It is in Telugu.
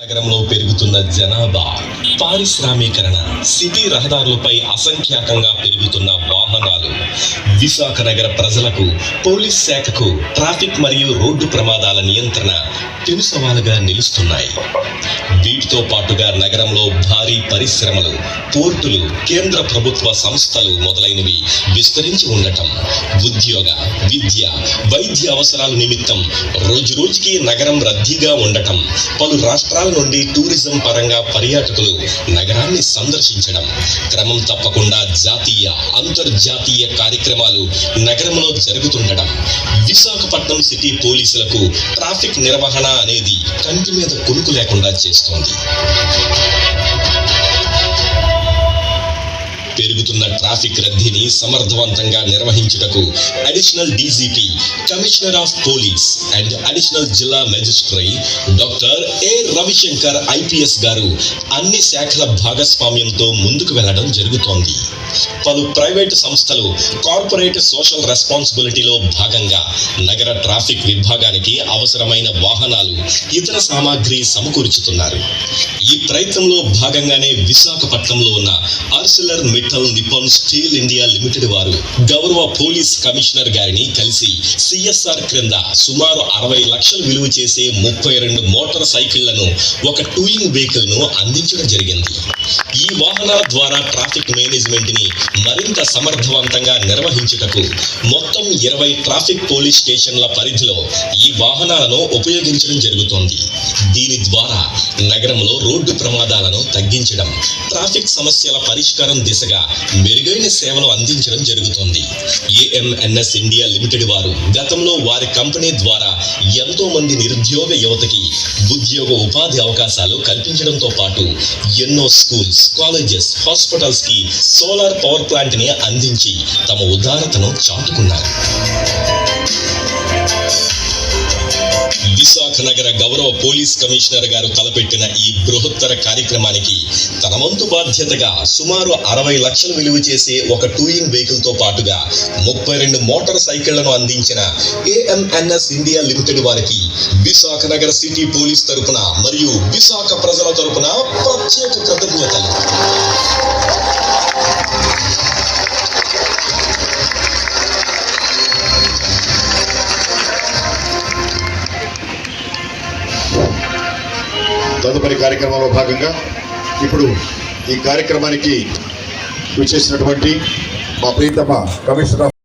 నగరంలో పెరుగుతున్న జనాభా పారిశ్రామీకరణ సిటీ రహదారులపై అసంఖ్యాకంగా పెరుగుతున్న వాహనాలు. విశాఖ నగర ప్రజలకు పోలీస్ శాఖకు ట్రాఫిక్ మరియు రోడ్డు ప్రమాదాల నియంత్రణ తెలు సవాలుగా నిలుస్తున్నాయి. వీటితో పాటుగా నగరంలో భారీ పరిశ్రమలు పోర్టులు కేంద్ర ప్రభుత్వ సంస్థలు మొదలైనవి విస్తరించి ఉండటం ఉద్యోగ విద్య వైద్య అవసరాల నిమిత్తం రోజు రోజుకి నగరం రద్దీగా ఉండటం పలు రాష్ట్రాల నుండి టూరిజం పరంగా పర్యాటకులు నగరాన్ని సందర్శించడం. క్రమం తప్పకుండా జాతీయ అంతర్జాతీయ కార్యక్రమాలు నగరంలో జరుగుతుండడం. విశాఖపట్నం సిటీ పోలీసులకు ట్రాఫిక్ నిర్వహణ అనేది కంటి మీద కొనుకు లేకుండా చేస్తోంది. పెరుగుతున్న ట్రాఫిక్ రద్దీని సమర్థవంతంగా నిర్వహించుటకు additional DGP commissioner of police and additional జిల్లా magistrate doctor A Ravishankar IPS గారు అన్ని శాఖల భాగస్వామ్యంతో ముందుకు వెళ్ళడం జరుగుతోంది. పలు ప్రైవేట్ సంస్థలు కార్పొరేట్ సోషల్ రెస్పాన్సిబిలిటీలో భాగంగా నగర ట్రాఫిక్ విభాగానికి అవసరమైన వాహనాలు ఇతర సామాగ్రి సమకూర్చుతున్నారు. ఈ ప్రయత్నంలో భాగంగానే విశాఖపట్నంలో ఉన్న Arcelor Mittal Nippon Steel India Limited వారు గౌరవ పోలీస్ కమిషనర్ గారిని కలిసి సిఎస్ఆర్ క్రింద సుమారు అరవై లక్షలు విలువ చేసే ముప్పై రెండు మోటార్ సైకిళ్ళను ఒక టూయింగ్ వెహికల్ను అందించడం జరిగింది. ఈ వాహనాల ద్వారా ట్రాఫిక్ మేనేజ్మెంట్ని మరింత సమర్థవంతంగా నిర్వహించుటకు మొత్తం ఇరవై ట్రాఫిక్ పోలీస్ స్టేషన్ల పరిధిలో ఈ వాహనాలను ఉపయోగించడం జరుగుతోంది. దీని ద్వారా నగరంలో రోడ్డు ప్రమాదాలను తగ్గించడం ట్రాఫిక్ సమస్యల పరిష్కారం దిశగా మెరుగైన సేవలు అందించడం జరుగుతోంది. ఏఎంఎన్ఎస్ ఇండియా లిమిటెడ్ వారు గతంలో వారి కంపెనీ ద్వారా ఎంతో మంది నిరుద్యోగ యువతకి ఉద్యోగ ఉపాధి అవకాశాలు కల్పించడంతో పాటు ఎన్నో స్కూల్స్ కాలేజెస్ హాస్పిటల్స్కి సోలార్ పవర్ ప్లాంట్ని అందించి తమ ఉదారతను చాటుకున్నారు. విశాఖ నగర గౌరవ పోలీస్ కమిషనర్ గారు తలపెట్టిన ఈ బృహత్తర కార్యక్రమానికి తన వంతు బాధ్యతగా సుమారు అరవై లక్షలు విలువ చేసే ఒక టూయింగ్ వెహికల్తో పాటుగా ముప్పై రెండు మోటార్ సైకిళ్ళను అందించిన ఏఎంఎన్ఎస్ ఇండియా లిమిటెడ్ వారికి విశాఖ నగర సిటీ పోలీస్ తరపున మరియు విశాఖ ప్రజల తరపున ప్రత్యేక కృతజ్ఞతలు. తదుపరి కార్యక్రమంలో భాగంగా ఇప్పుడు ఈ కార్యక్రమానికి విచ్చేసినటువంటి మా ప్రీతమ కమిషనర్